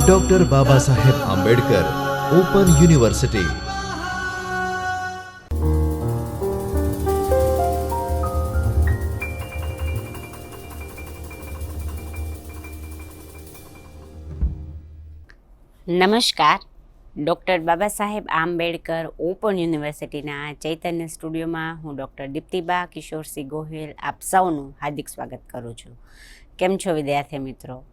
Doctor Baba Saheb Ambedkar open university નમસ્કાર. Doctor Baba Saheb Ambedkar open યુનિવર્સિટીના ચૈતન્ય સ્ટુડિયોમાં હું ડૉક્ટર દીપ્તિબા કિશોરસિંહ ગોહિલ આપ સૌનું હાર્દિક સ્વાગત કરું છું. કેમ છો વિદ્યાર્થી મિત્રો?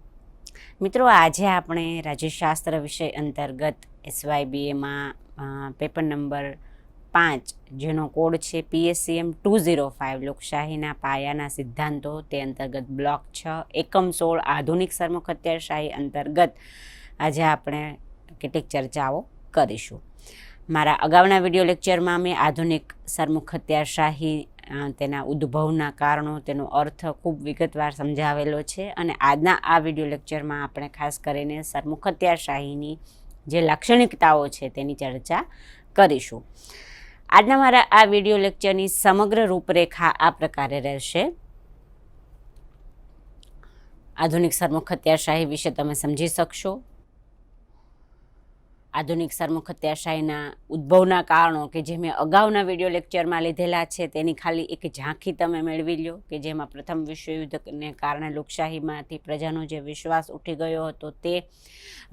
મિત્રો આજે આપણે રાજ્યશાસ્ત્ર વિષય અંતર્ગત એસવાયબીએમાં પેપર નંબર પાંચ જેનો કોડ છે પીએસસીએમ ટુ ઝીરો ફાઇવ લોકશાહીના પાયાના સિદ્ધાંતો તે અંતર્ગત બ્લોક છ એકમ સોળ આધુનિક સરમુખ અત્યારશાહી અંતર્ગત આજે આપણે કેટલીક ચર્ચાઓ કરીશું. મારા અગાઉના વીડિયો લેક્ચરમાં મેં આધુનિક સરમુખ હત્યારશાહી અ, તેના ઉદ્ભવના કારણો, તેનો અર્થ ખૂબ વિગતવાર સમજાવેલો છે અને આજના આ વીડિયો લેક્ચરમાં આપણે ખાસ કરીને સરમુખ હત્યારશાહીની જે લાક્ષણિકતાઓ છે તેની ચર્ચા કરીશું. આજના મારા આ વીડિયો લેક્ચરની સમગ્ર રૂપરેખા આ પ્રકારે રહેશે. આધુનિક સરમુખત્યારશાહી વિશે તમે સમજી શકશો. આધુનિક સરમુખ હત્યાશાહીના ઉદ્ભવના કારણો કે જે મેં અગાઉના વીડિયો લેક્ચરમાં લીધેલા છે, તેની ખાલી એક ઝાંખી તમે મેળવી લો કે જેમાં પ્રથમ વિશ્વયુદ્ધને કારણે લોકશાહીમાંથી પ્રજાનો જે વિશ્વાસ ઉઠી ગયો હતો તે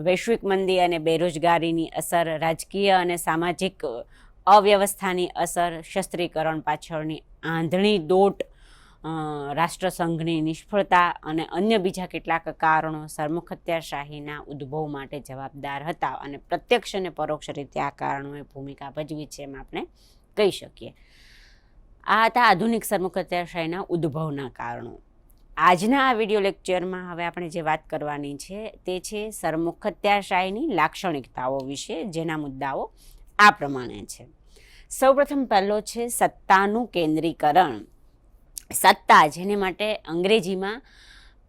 વૈશ્વિક મંદી અને બેરોજગારીની અસર, રાજકીય અને સામાજિક અવ્યવસ્થાની અસર, શસ્ત્રીકરણ પાછળની આંધળી દોટ રાષ્ટ્રસંઘની નિષ્ફળતા અને અન્ય બીજા કેટલાક કારણો સરમુખ હત્યારશાહીના ઉદ્ભવ માટે જવાબદાર હતા અને પ્રત્યક્ષ અને પરોક્ષ રીતે આ કારણોએ ભૂમિકા ભજવી છે એમ આપણે કહી શકીએ. આ હતા આધુનિક સરમુખ હત્યારશાહીના ઉદ્ભવના કારણો. આજના આ વીડિયો લેક્ચરમાં હવે આપણે જે વાત કરવાની છે તે છે સરમુખ હત્યારશાહીની લાક્ષણિકતાઓ વિશે, જેના મુદ્દાઓ આ પ્રમાણે છે. સૌપ્રથમ પહેલો છે સત્તાનું કેન્દ્રીકરણ. સત્તા જેને માટે અંગ્રેજીમાં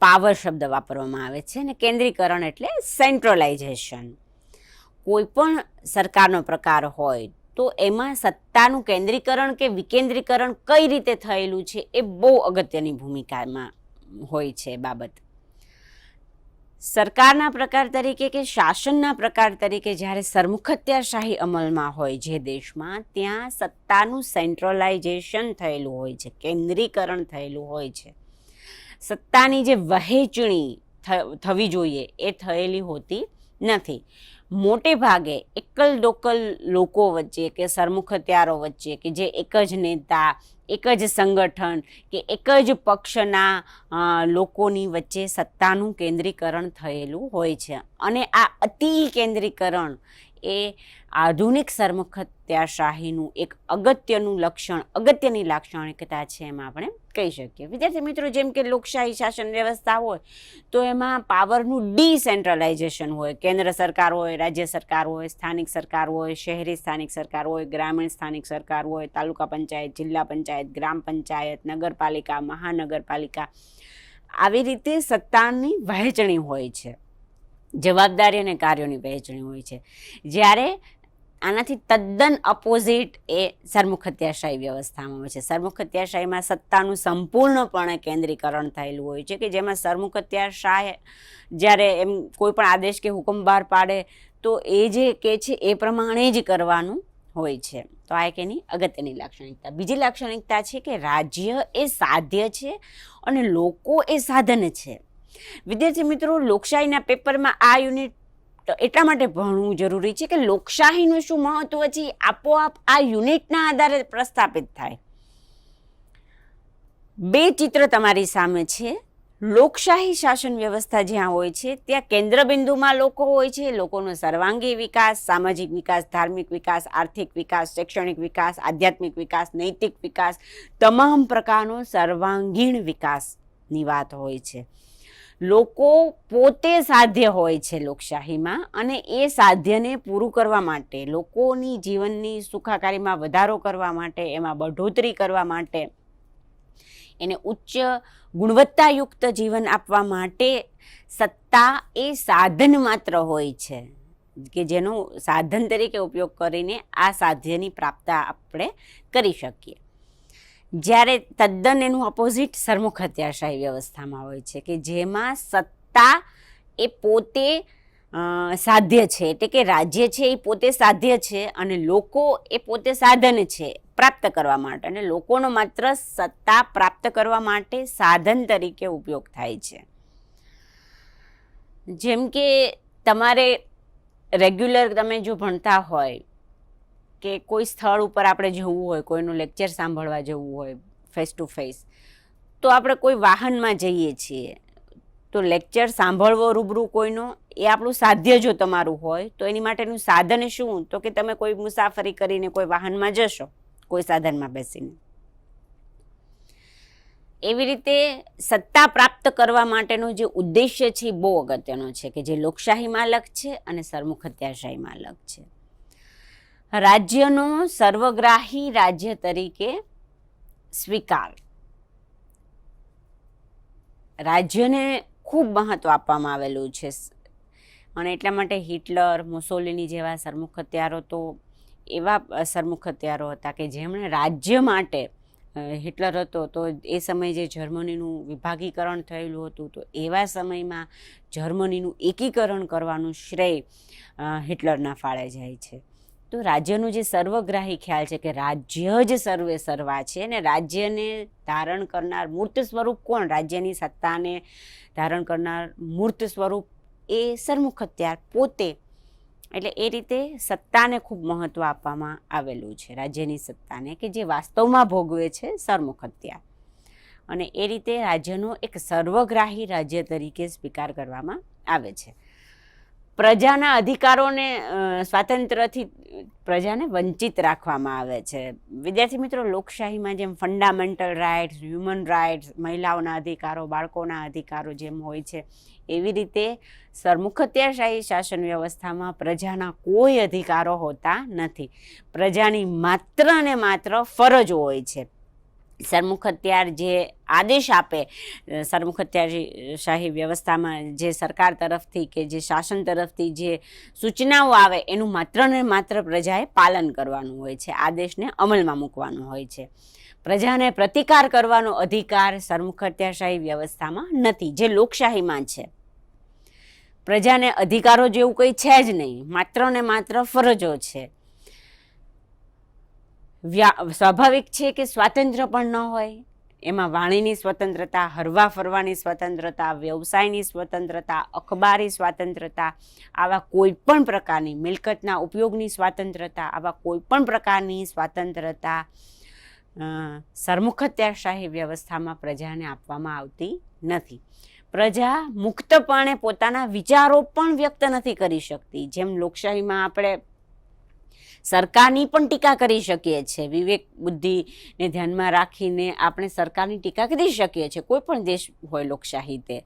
પાવર શબ્દ વાપરવામાં આવે છે અને કેન્દ્રીકરણ એટલે સેન્ટ્રલાઇઝેશન કોઈ પણ સરકારનો પ્રકાર હોય તો એમાં સત્તાનું કેન્દ્રીકરણ કે વિકેન્દ્રીકરણ કઈ રીતે થયેલું છે એ બહુ અગત્યની ભૂમિકામાં હોય છે બાબત. સરકારના પ્રકાર તરીકે કે શાસનના પ્રકાર તરીકે જ્યારે સરમુખત્યારશાહી અમલમાં હોય જે દેશમાં, ત્યાં સત્તાનું સેન્ટ્રલાઇઝેશન થયેલું હોય છે, કેન્દ્રીકરણ થયેલું હોય છે. સત્તાની જે વહેંચણી થવી જોઈએ એ થયેલી હોતી નથી. મોટે ભાગે એકલ દોકલ લોકો વચ્ચે કે સરમુખત્યારો વચ્ચે કે જે એક જ નેતા, એક જ સંગઠન કે એક જ પક્ષના લોકોની વચ્ચે સત્તાનું કેન્દ્રીકરણ થયેલું હોય છે. અને આ અતિ કેન્દ્રીકરણ એ આધુનિક સરમખત્યાશાહીનું એક અગત્યનું લક્ષણ, અગત્યની લાક્ષણિકતા છે એમ આપણે કહી શકીએ. વિદ્યાર્થી મિત્રો, જેમ કે લોકશાહી શાસન વ્યવસ્થા હોય, તો એમાં પાવરનું ડિસેન્ટ્રલાઇઝેશન હોય. કેન્દ્ર સરકાર હોય, રાજ્ય સરકાર હોય, સ્થાનિક સરકાર હોય, શહેરી સ્થાનિક સરકાર હોય, ગ્રામીણ સ્થાનિક સરકાર હોય, તાલુકા પંચાયત, જિલ્લા પંચાયત, ગ્રામ પંચાયત, નગરપાલિકા, મહાનગરપાલિકા. આવી રીતે સત્તાની વહેંચણી હોય છે. જવાબદારી અને કાર્યોની વહેંચણી હોય છે. જ્યારે આનાથી તદ્દન અપોઝિટ એ સરમુખત્યાશાહી વ્યવસ્થામાં હોય છે. સરમુખત્યાશાહીમાં સત્તાનું સંપૂર્ણપણે કેન્દ્રીકરણ થયેલું હોય છે કે જેમાં સરમુખત્યારશાહ જ્યારે એમ કોઈ પણ આદેશ કે હુકમ બહાર પાડે તો એ જે કે છે એ પ્રમાણે જ કરવાનું હોય છે. તો આ એક એની અગત્યની લાક્ષણિકતા. બીજી લાક્ષણિકતા છે કે રાજ્ય એ સાધ્ય છે અને લોકો એ સાધન છે. વિદ્યાર્થી મિત્રો, લોકશાહીના પેપરમાં આ યુનિટ એટલા માટે ભણવું જરૂરી છે કે લોકશાહીનું શું મહત્વ છે આપોઆપ આ યુનિટના આધારે પ્રસ્થાપિત થાય. બે ચિત્ર તમારી સામે છે. લોકશાહી શાસન વ્યવસ્થા જ્યાં હોય છે, ત્યાં કેન્દ્રબિંદુમાં લોકો હોય છે. લોકોનો સર્વાંગી વિકાસ, સામાજિક વિકાસ, ધાર્મિક વિકાસ, આર્થિક વિકાસ, શૈક્ષણિક વિકાસ, આધ્યાત્મિક વિકાસ, નૈતિક વિકાસ, તમામ પ્રકારનો સર્વાંગીણ વિકાસની વાત હોય છે. લોકો પોતે સાધ્ય હોય છે લોકશાહીમાં અને એ સાધ્યને પૂરું કરવા માટે, લોકોની જીવનની સુખાકારીમાં વધારો કરવા માટે, એમાં બઢોતરી કરવા માટે, એને ઉચ્ચ ગુણવત્તાયુક્ત જીવન આપવા માટે સત્તા એ સાધન માત્ર હોય છે, કે જેનો સાધન તરીકે ઉપયોગ કરીને આ સાધ્યની પ્રાપ્તા આપણે કરી શકીએ. જ્યારે તદ્દન એનું ઓપોઝિટ સરમુખ હત્યાશાહી વ્યવસ્થામાં હોય છે કે જેમાં સત્તા એ પોતે સાધ્ય છે. એટલે કે રાજ્ય છે એ પોતે સાધ્ય છે અને લોકો એ પોતે સાધન છે પ્રાપ્ત કરવા માટે. અને લોકોનો માત્ર સત્તા પ્રાપ્ત કરવા માટે સાધન તરીકે ઉપયોગ થાય છે. જેમ કે તમારે રેગ્યુલર તમે જો ભણતા હોય કે કોઈ સ્થળ ઉપર આપણે જવું હોય, કોઈનું લેક્ચર સાંભળવા જવું હોય ફેસ ટુ ફેસ તો આપણે કોઈ વાહનમાં જઈએ છીએ. તો લેક્ચર સાંભળવો રૂબરૂ કોઈનો, એ આપણું સાધ્ય જો તમારું હોય, તો એની માટેનું સાધન શું? તો કે તમે કોઈ મુસાફરી કરીને કોઈ વાહનમાં જશો, કોઈ સાધનમાં બેસીને. એવી રીતે સત્તા પ્રાપ્ત કરવા માટેનો જે ઉદ્દેશ્ય છે એ બહુ અગત્યનો છે કે જે લોકશાહીમાં અલગ છે અને સરમુખત્યારશાહીમાં અલગ છે. રાજ્યનો સર્વગ્રાહી રાજ્ય તરીકે સ્વીકાર. રાજ્યને ખૂબ મહત્વ આપવામાં આવેલું છે. અને એટલા માટે હિટલર, મુસોલિની જેવા સરમુખ હત્યારો તો એવા સરમુખ હત્યારો હતા કે જેમણે રાજ્ય માટે હિટલર હતો તો એ સમયે જે જર્મનીનું વિભાગીકરણ થયેલું હતું તો એવા સમયમાં જર્મનીનું એકીકરણ કરવાનું શ્રેય હિટલરના ફાળે જાય છે. તો રાજ્યનું જે સર્વગ્રાહી ખ્યાલ છે કે રાજ્ય જ સર્વે સર્વા છે ને રાજ્યને ધારણ કરનાર મૂર્ત સ્વરૂપ કોણ? રાજ્યની સત્તાને ધારણ કરનાર મૂર્ત સ્વરૂપ એ સરમુખ હત્યાર પોતે. એટલે એ રીતે સત્તાને ખૂબ મહત્ત્વ આપવામાં આવેલું છે, રાજ્યની સત્તાને, કે જે વાસ્તવમાં ભોગવે છે સરમુખ હત્યાર અને એ રીતે રાજ્યનો એક સર્વગ્રાહી રાજ્ય તરીકે સ્વીકાર કરવામાં આવે છે. પ્રજાના અધિકારોને સ્વાતંત્ર્યથી, પ્રજાને વંચિત રાખવામાં આવે છે. વિદ્યાર્થી મિત્રો, લોકશાહીમાં જેમ ફંડામેન્ટલ રાઇટ્સ હ્યુમન રાઇટ્સ મહિલાઓના અધિકારો, બાળકોના અધિકારો જેમ હોય છે, એવી રીતે સરમુખત્યારશાહી શાસન વ્યવસ્થામાં પ્રજાના કોઈ અધિકારો હોતા નથી. પ્રજાની માત્ર ને માત્ર ફરજો હોય છે. સરમુખત્યાર જે આદેશ આપે સરમુખત્યારશાહી વ્યવસ્થામાં જે સરકાર તરફથી કે જે શાસન તરફથી જે સૂચનાઓ આવે, એનું માત્ર ને માત્ર પ્રજાએ પાલન કરવાનું હોય છે, આદેશને અમલમાં મૂકવાનું હોય છે. પ્રજાને પ્રતિકાર કરવાનો અધિકાર સરમુખત્યારશાહી વ્યવસ્થામાં નથી, જે લોકશાહીમાં છે. પ્રજાને અધિકારો જેવું કંઈ છે જ નહીં, માત્ર ને માત્ર ફરજો છે. સ્વાભાવિક છે કે સ્વાતંત્ર્ય પણ ન હોય. એમાં વાણીની સ્વતંત્રતા, હરવા ફરવાની સ્વતંત્રતા, વ્યવસાયની સ્વતંત્રતા, અખબારી સ્વાતંત્રતા, આવા કોઈ પણ પ્રકારની મિલકતના ઉપયોગની સ્વતંત્રતા, આવા કોઈ પણ પ્રકારની સ્વાતંત્રતા સરમુખત્યારશાહી વ્યવસ્થામાં પ્રજાને આપવામાં આવતી નથી. પ્રજા મુક્તપણે પોતાના વિચારો પણ વ્યક્ત નથી કરી શકતી. જેમ લોકશાહીમાં આપણે સરકારની પણ ટીકા કરી શકીએ છીએ. વિવેક બુદ્ધિને ધ્યાનમાં રાખીને આપણે સરકારની ટીકા કરી શકીએ છીએ, કોઈ પણ દેશ હોય લોકશાહી તે.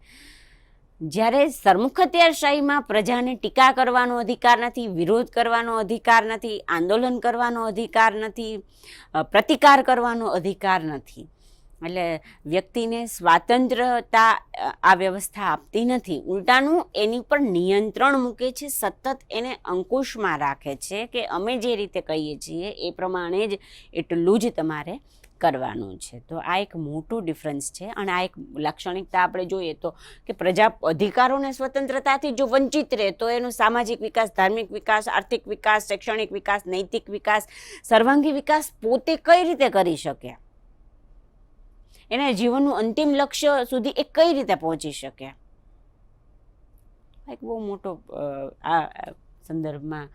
જ્યારે સરમુખત્યારશાહીમાં પ્રજાને ટીકા કરવાનો અધિકાર નથી, વિરોધ કરવાનો અધિકાર નથી, આંદોલન કરવાનો અધિકાર નથી પ્રતિકાર કરવાનો અધિકાર નથી એટલે વ્યક્તિને સ્વાતંત્રતા આ વ્યવસ્થા આપતી નથી. ઉલટાનું એની પર નિયંત્રણ મૂકે છે, સતત એને અંકુશમાં રાખે છે કે અમે જે રીતે કહીએ છીએ એ પ્રમાણે જ એટલું જ તમારે કરવાનું છે. તો આ એક મોટું ડિફરન્સ છે અને આ એક લાક્ષણિકતા આપણે જોઈએ તો કે પ્રજા અધિકારોને સ્વતંત્રતાથી જો વંચિત રહે તો એનો સામાજિક વિકાસ, ધાર્મિક વિકાસ, આર્થિક વિકાસ, શૈક્ષણિક વિકાસ, નૈતિક વિકાસ, સર્વાંગી વિકાસ પોતે કઈ રીતે કરી શકે? એના જીવનનું અંતિમ લક્ષ્ય સુધી એ કઈ રીતે પહોંચી શકે? એક બહુ મોટો આ સંદર્ભમાં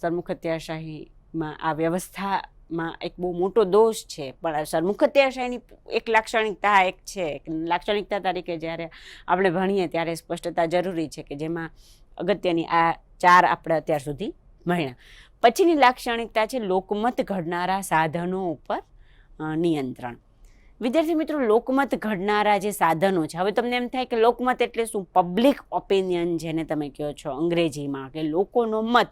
સરમુખત્યાશાહીમાં આ વ્યવસ્થામાં એક બહુ મોટો દોષ છે. પણ આ સરમુખત્યારશાહીની એક લાક્ષણિકતા એક છે લાક્ષણિકતા તરીકે જ્યારે આપણે ભણીએ ત્યારે સ્પષ્ટતા જરૂરી છે કે જેમાં અગત્યની આ ચાર આપણે અત્યાર સુધી ભણ્યા. પછીની લાક્ષણિકતા છે લોકમત ઘડનારા સાધનો ઉપર નિયંત્રણ. વિદ્યાર્થી મિત્રો, લોકમત ઘડનારા જે સાધનો છે, હવે તમને એમ થાય કે લોકમત એટલે શું? પબ્લિક ઓપિનિયન જેને તમે કહો છો, અંગ્રેજીમાં કે લોકોનો મત.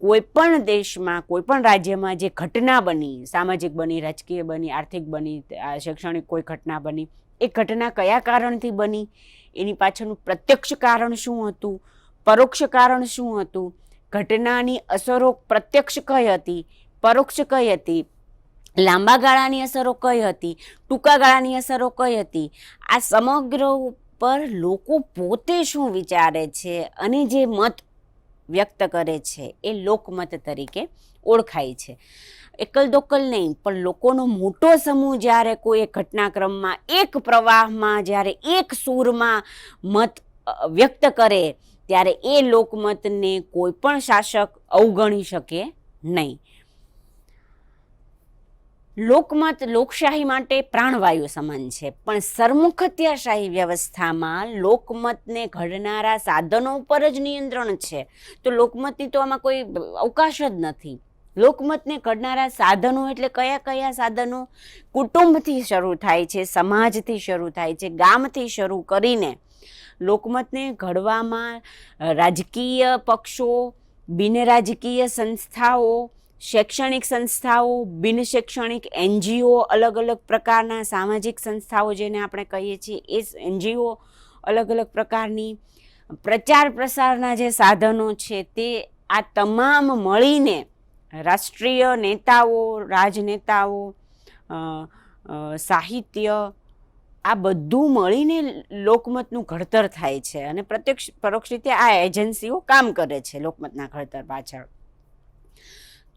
કોઈ પણ દેશમાં, કોઈ પણ રાજ્યમાં જે ઘટના બની, સામાજિક બની, રાજકીય બની, આર્થિક બની શૈક્ષણિક કોઈ ઘટના બની, એ ઘટના કયા કારણથી બની? એની પાછળનું પ્રત્યક્ષ કારણ શું હતું? પરોક્ષ કારણ શું હતું? ઘટનાની અસરો પ્રત્યક્ષ કઈ હતી? પરોક્ષ કઈ હતી? લાંબા ગાળાની અસરો કઈ હતી? ટૂંકા ગાળાની અસરો કઈ હતી? આ સમગ્ર ઉપર લોકો પોતે શું વિચારે છે અને જે મત વ્યક્ત કરે છે એ લોકમત તરીકે ઓળખાય છે. એકલ દોકલ નહીં, પણ લોકોનો મોટો સમૂહ જ્યારે કોઈ ઘટનાક્રમમાં એક પ્રવાહમાં, જ્યારે એક સૂરમાં મત વ્યક્ત કરે, ત્યારે એ લોકમતને કોઈ પણ શાસક અવગણી શકે નહીં. લોકમત, લોકશાહી માટે પ્રાણવાયુ સમાન છે. પણ સરમુખત્યાશાહી વ્યવસ્થામાં લોકમતને ઘડનારા સાધનો ઉપર જ નિયંત્રણ છે. તો લોકમતની તો આમાં કોઈ અવકાશ જ નથી. લોકમતને ઘડનારા સાધનો એટલે કયા કયા સાધનો? કુટુંબથી શરૂ થાય છે, સમાજથી શરૂ થાય છે, ગામથી શરૂ કરીને લોકમતને ઘડવામાં રાજકીય પક્ષો, બિનરાજકીય સંસ્થાઓ શૈક્ષણિક સંસ્થાઓ, બિન શૈક્ષણિક એનજીઓ, અલગ અલગ પ્રકારના સામાજિક સંસ્થાઓ જેને આપણે કહીએ છીએ, એ એનજીઓ અલગ અલગ પ્રકારની પ્રચાર પ્રસારના જે સાધનો છે તે આ તમામ મળીને રાષ્ટ્રીય નેતાઓ, રાજનેતાઓ સાહિત્ય આ બધું મળીને લોકમતનું ઘડતર થાય છે અને પ્રત્યક્ષ, પરોક્ષ રીતે આ એજન્સીઓ કામ કરે છે લોકમતના ઘડતર પાછળ.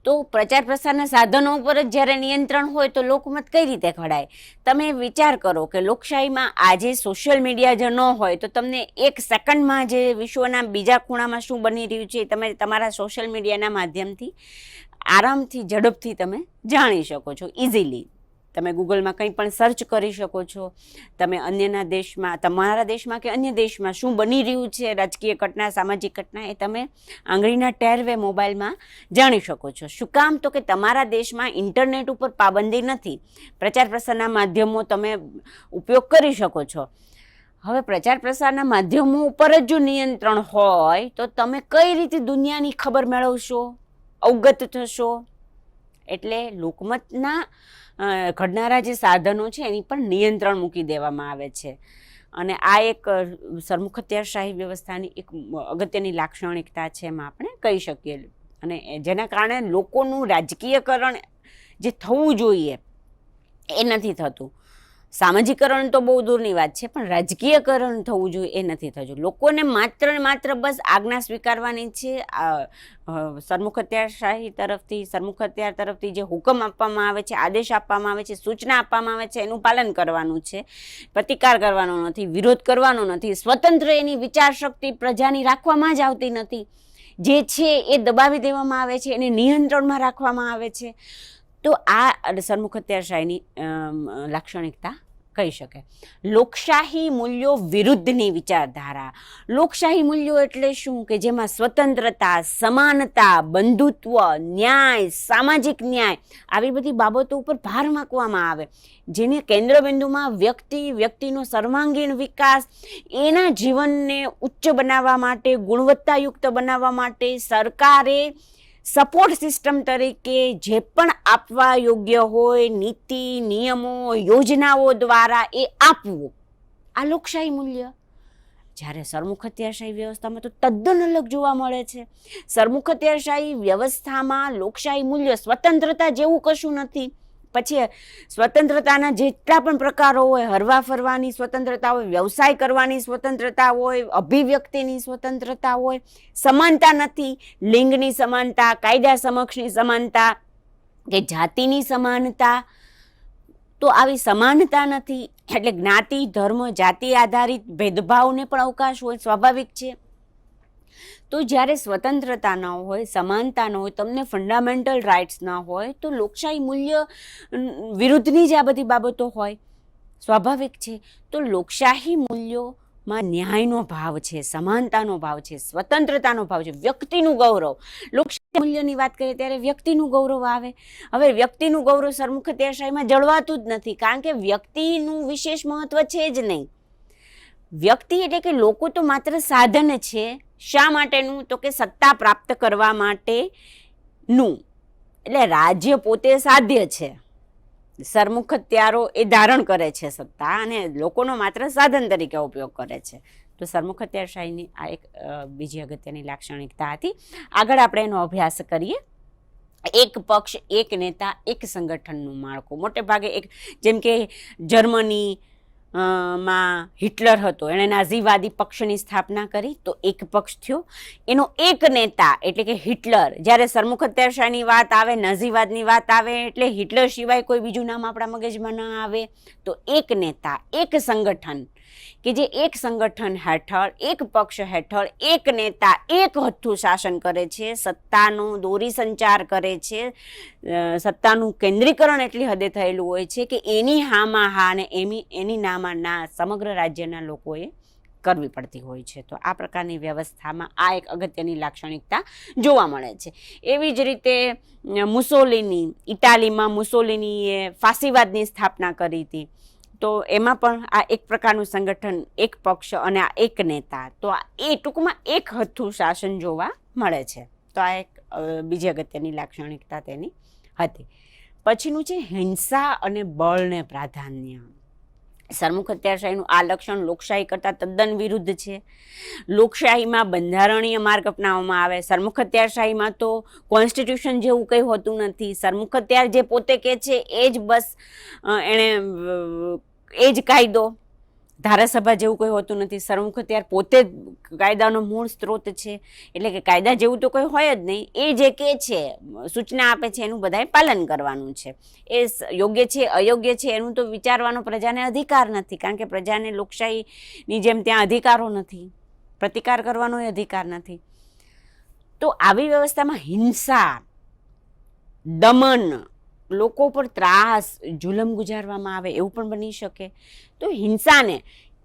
તો પ્રચાર પ્રસારના સાધનો ઉપર જ જ્યારે નિયંત્રણ હોય તો લોકમત કઈ રીતે ઘડાય? તમે વિચાર કરો કે લોકશાહીમાં આજે સોશિયલ મીડિયા જો ન હોય તો તમને એક સેકન્ડમાં જે વિશ્વના બીજા ખૂણામાં શું બની રહ્યું છે તમે તમારા સોશિયલ મીડિયાના માધ્યમથી, આરામથી, ઝડપથી તમે જાણી શકો છો ઇઝીલી તમે ગૂગલમાં કંઈ પણ સર્ચ કરી શકો છો, તમે અન્યના દેશમાં, તમારા દેશમાં કે અન્ય દેશમાં શું બની રહ્યું છે, રાજકીય ઘટના, સામાજિક ઘટના એ તમે આંગળીના ટેરવે મોબાઈલમાં જાણી શકો છો. શું કામ તો કે તમારા દેશમાં ઇન્ટરનેટ ઉપર પાબંદી નથી. પ્રચાર પ્રસારના માધ્યમો તમે ઉપયોગ કરી શકો છો. હવે પ્રચાર પ્રસારના માધ્યમો ઉપર જ જો નિયંત્રણ હોય તો તમે કઈ રીતે દુનિયાની ખબર મેળવશો? અવગત થશો? એટલે લોકમતના ઘડનારા જે સાધનો છે એની પર નિયંત્રણ મૂકી દેવામાં આવે છે. અને આ એક સરમુખત્યારશાહી વ્યવસ્થાની એક અગત્યની લાક્ષણિકતા છે એમાં આપણે કહી શકીએ. અને જેના કારણે લોકોનું રાજકીયકરણ જે થવું જોઈએ એ નથી થતું. સામાજિકરણ તો બહુ દૂરની વાત છે, પણ રાજકીયકરણ થવું જોઈએ એ નથી થતું. લોકોને માત્ર ને માત્ર બસ આજ્ઞા સ્વીકારવાની છે સરમુખ હત્યાશાહી તરફથી, સરમુખ હત્યાર તરફથી જે હુકમ આપવામાં આવે છે, આદેશ આપવામાં આવે છે, સૂચના આપવામાં આવે છે, એનું પાલન કરવાનું છે. પ્રતિકાર કરવાનો નથી, વિરોધ કરવાનો નથી, સ્વતંત્ર એની વિચાર શક્તિ પ્રજાની રાખવામાં જ આવતી નથી. જે છે એ દબાવી દેવામાં આવે છે, એને નિયંત્રણમાં રાખવામાં આવે છે. તો આ સરમુખ અત્યારશાહીની લાક્ષણિકતા કહી શકે. લોકશાહી મૂલ્યો વિરુદ્ધની વિચારધારા. લોકશાહી મૂલ્યો એટલે શું? કે જેમાં સ્વતંત્રતા, સમાનતા, બંધુત્વ, ન્યાય, સામાજિક ન્યાય આવી બધી બાબતો ઉપર ભાર મૂકવામાં આવે. જેને કેન્દ્રબિંદુમાં વ્યક્તિ, વ્યક્તિનો સર્વાંગીણ વિકાસ, એના જીવનને ઉચ્ચ બનાવવા માટે, ગુણવત્તાયુક્ત બનાવવા માટે સરકારે સપોર્ટ સિસ્ટમ તરીકે જે પણ આપવા યોગ્ય હોય, નીતિ, નિયમો, યોજનાઓ દ્વારા એ આપવું. આ લોકશાહી મૂલ્ય. જ્યારે સરમુખત્યારશાહી વ્યવસ્થામાં તો તદ્દન અલગ જોવા મળે છે. સરમુખત્યારશાહી વ્યવસ્થામાં લોકશાહી મૂલ્ય સ્વતંત્રતા જેવું કશું નથી. પછી સ્વતંત્રતાના જેટલા પણ પ્રકારો હોય, હરવા ફરવાની સ્વતંત્રતા હોય, વ્યવસાય કરવાની સ્વતંત્રતા હોય, અભિવ્યક્તિની સ્વતંત્રતા હોય, સમાનતા નથી, લિંગની સમાનતા, કાયદા સમક્ષની સમાનતા કે જાતિની સમાનતા, તો આવી સમાનતા નથી. એટલે જ્ઞાતિ, ધર્મ, જાતિ આધારિત ભેદભાવને પણ અવકાશ હોય, સ્વાભાવિક છે. તો જ્યારે સ્વતંત્રતા ન હોય, સમાનતા ન હોય, તમને ફંડામેન્ટલ રાઇટ્સ ન હોય, તો લોકશાહી મૂલ્ય વિરુદ્ધની જ આ બધી બાબતો હોય. સ્વાભાવિક છે. તો લોકશાહી મૂલ્યોમાં ન્યાયનો ભાવ છે, સમાનતાનો ભાવ છે, સ્વતંત્રતાનો ભાવ છે, વ્યક્તિનું ગૌરવ. લોકશાહી મૂલ્યની વાત કરીએ ત્યારે વ્યક્તિનું ગૌરવ આવે. હવે વ્યક્તિનું ગૌરવ સરમુખત્યારશાહીમાં જળવાતું જ નથી, કારણ કે વ્યક્તિનું વિશેષ મહત્વ છે જ નહીં. વ્યક્તિ એટલે કે લોકો તો માત્ર સાધન છે, શા માટેનું? તો કે સત્તા પ્રાપ્ત કરવા માટેનું. એટલે રાજ્ય પોતે સાધ્ય છે. સરમુખ હત્યારો એ ધારણ કરે છે સત્તા અને લોકોનો માત્ર સાધન તરીકે ઉપયોગ કરે છે. તો સરમુખ સરમુખત્યારશાહીની આ એક બીજી અગત્યની લાક્ષણિકતા હતી. આગળ આપણે એનો અભ્યાસ કરીએ. એક પક્ષ, એક નેતા, એક સંગઠનનું માળખું. મોટે ભાગે એક, જેમ કે જર્મની માં હિટલર હતો. એણે નાઝીવાદી પક્ષની સ્થાપના કરી તો એક પક્ષ થયો. એનો એક નેતા એટલે કે હિટલર. જ્યારે સરમુખ હત્યાશાની વાત આવે, નાઝીવાદની વાત આવે, એટલે હિટલર સિવાય કોઈ બીજું નામ આપણા મગજમાં ન આવે, તો એક નેતા, એક સંગઠન કે જે એક સંગઠન હેઠળ, એક પક્ષ હેઠળ, એક નેતા, એક હથ્થું શાસન કરે છે, સત્તાનું દોરી સંચાર કરે છે સત્તાનું કેન્દ્રીકરણ એટલી હદે થયેલું હોય છે કે એની હામાં હા અને એની એની નામાં ના સમગ્ર રાજ્યના લોકોએ કરવી પડતી હોય છે. તો આ પ્રકારની વ્યવસ્થામાં આ એક અગત્યની લાક્ષણિકતા જોવા મળે છે. એવી જ રીતે મુસોલીની, ઇટાલીમાં મુસોલિનીએ ફાંસીવાદની સ્થાપના કરી હતી. તો એમાં પણ આ એક પ્રકારનું સંગઠન, એક પક્ષ અને આ એક નેતા. તો આ એ ટૂંકમાં એક હથ્થું શાસન જોવા મળે છે. તો આ એક બીજી અગત્યની લાક્ષણિકતા તેની હતી. પછીનું છે હિંસા અને બળને પ્રાધાન્ય. સરમુખ હત્યાશાહીનું આ લક્ષણ લોકશાહી કરતાં તદ્દન વિરુદ્ધ છે. લોકશાહીમાં બંધારણીય માર્ગ અપનાવવામાં આવે. સરમુખ હત્યાશાહીમાં તો કોન્સ્ટિટ્યુશન જેવું કંઈ હોતું નથી. સરમુખ હત્યાર જે પોતે કહે છે, એ જ બસ એણે એ જ કાયદો ધારાસભા જેવું કોઈ હોતું નથી. સરમુખ હત્યાર પોતે જ કાયદાનો મૂળ સ્ત્રોત છે. એટલે કે કાયદા જેવું તો કોઈ હોય જ નહીં. એ જે કે છે, સૂચના આપે છે, એનું બધાએ પાલન કરવાનું છે. એ યોગ્ય છે, અયોગ્ય છે, એનું તો વિચારવાનો પ્રજાને અધિકાર નથી. કારણ કે પ્રજાને લોકશાહીની જેમ ત્યાં અધિકારો નથી. પ્રતિકાર કરવાનો અધિકાર નથી. તો આવી વ્યવસ્થામાં હિંસા, દમન લોકો પર ત્રાસ, જુલમ ગુજારવામાં આવે એવું પણ બની શકે. તો હિંસાને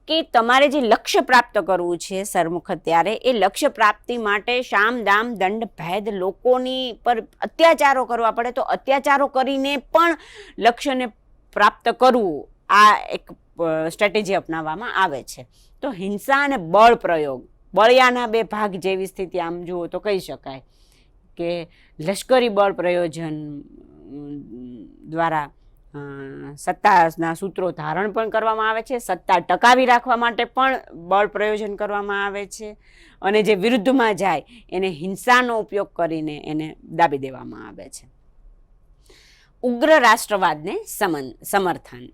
કે તમારે જે લક્ષ્ય પ્રાપ્ત કરવું છે સરમુખ અત્યારે એ લક્ષ્ય પ્રાપ્તિ માટે શામ દામ દંડ ભેદ લોકોની પર અત્યાચારો કરવા પડે, તો અત્યાચારો કરીને પણ લક્ષ્યને પ્રાપ્ત કરવું આ એક સ્ટ્રેટેજી અપનાવવામાં આવે છે. તો હિંસા અને બળ પ્રયોગ, બળિયાના બે ભાગ જેવી સ્થિતિ આમ જુઓ તો કહી શકાય કે લશ્કરી બળ પ્રયોજન દ્વારા સત્તાના સૂત્રો ધારણ પણ કરવામાં આવે છે. સત્તા ટકાવી રાખવા માટે પણ બળ પ્રયોજન કરવામાં આવે છે. અને જે વિરુદ્ધમાં જાય, એને હિંસાનો ઉપયોગ કરીને એને દાબી દેવામાં આવે છે. ઉગ્ર રાષ્ટ્રવાદને સમન, સમર્થન.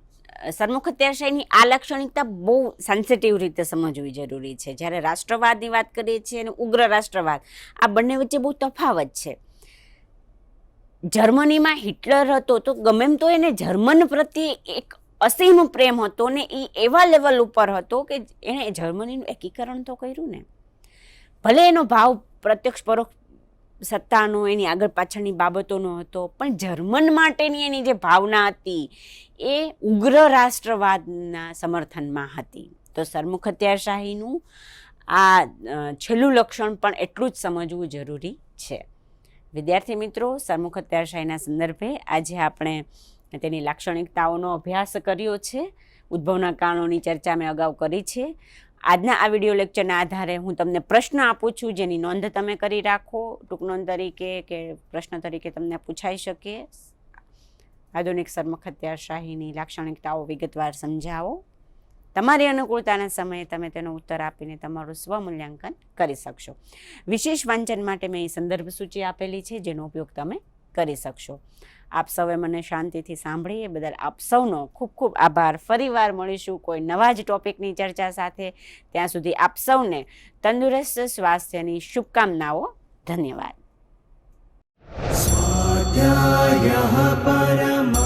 સરમુખ અત્યારશાહીની આ લાક્ષણિકતા બહુ સેન્સિટિવ રીતે સમજવી જરૂરી છે. જ્યારે રાષ્ટ્રવાદની વાત કરીએ છીએ અને ઉગ્ર રાષ્ટ્રવાદ, આ બંને વચ્ચે બહુ તફાવત છે. જર્મનીમાં હિટલર હતો તો ગમે એમ તો એને જર્મન પ્રત્યે એક અસીમ પ્રેમ હતો ને એ એવા લેવલ ઉપર હતો કે એણે જર્મનીનું એકીકરણ તો કર્યું ને. ભલે એનો ભાવ પ્રત્યક્ષ પરોક્ષ સત્તાનો, એની આગળ પાછળની બાબતોનો હતો, પણ જર્મન માટેની એની જે ભાવના હતી એ ઉગ્ર રાષ્ટ્રવાદના સમર્થનમાં હતી. તો સરમુખ હત્યાશાહીનું આ છેલ્લું લક્ષણ પણ એટલું જ સમજવું જરૂરી છે. વિદ્યાર્થી મિત્રો સરમુખ હત્યાશાહીના સંદર્ભે આજે આપણે તેની લાક્ષણિકતાઓનો અભ્યાસ કર્યો છે. ઉદ્ભવના કારણોની ચર્ચા મેં અગાઉ કરી છે. આજના આ વીડિયો લેક્ચરના આધારે હું તમને પ્રશ્ન આપું છું, જેની નોંધ તમે કરી રાખો. ટૂંક નોંધ તરીકે કે પ્રશ્ન તરીકે તમને પૂછાઈ શકે. આધુનિક સરમુખ હત્યાશાહીની લાક્ષણિકતાઓ વિગતવાર સમજાવો. તમારી અનુકૂળતાના સમયે તમે તેનો ઉત્તર આપીને તમારું સ્વમૂલ્યાંકન કરી શકશો. વિશેષ વાંચન માટે મેં સંદર્ભ સૂચિ આપેલી છે, જેનો ઉપયોગ તમે કરી શકશો. આપ સૌએ મને શાંતિથી સાંભળી એ બદલ આપ સૌનો ખૂબ ખૂબ આભાર. ફરીવાર મળીશું કોઈ નવા જ ટોપિકની ચર્ચા સાથે. ત્યાં સુધી આપ સૌને તંદુરસ્ત સ્વાસ્થ્યની શુભકામનાઓ. ધન્યવાદ. પરમા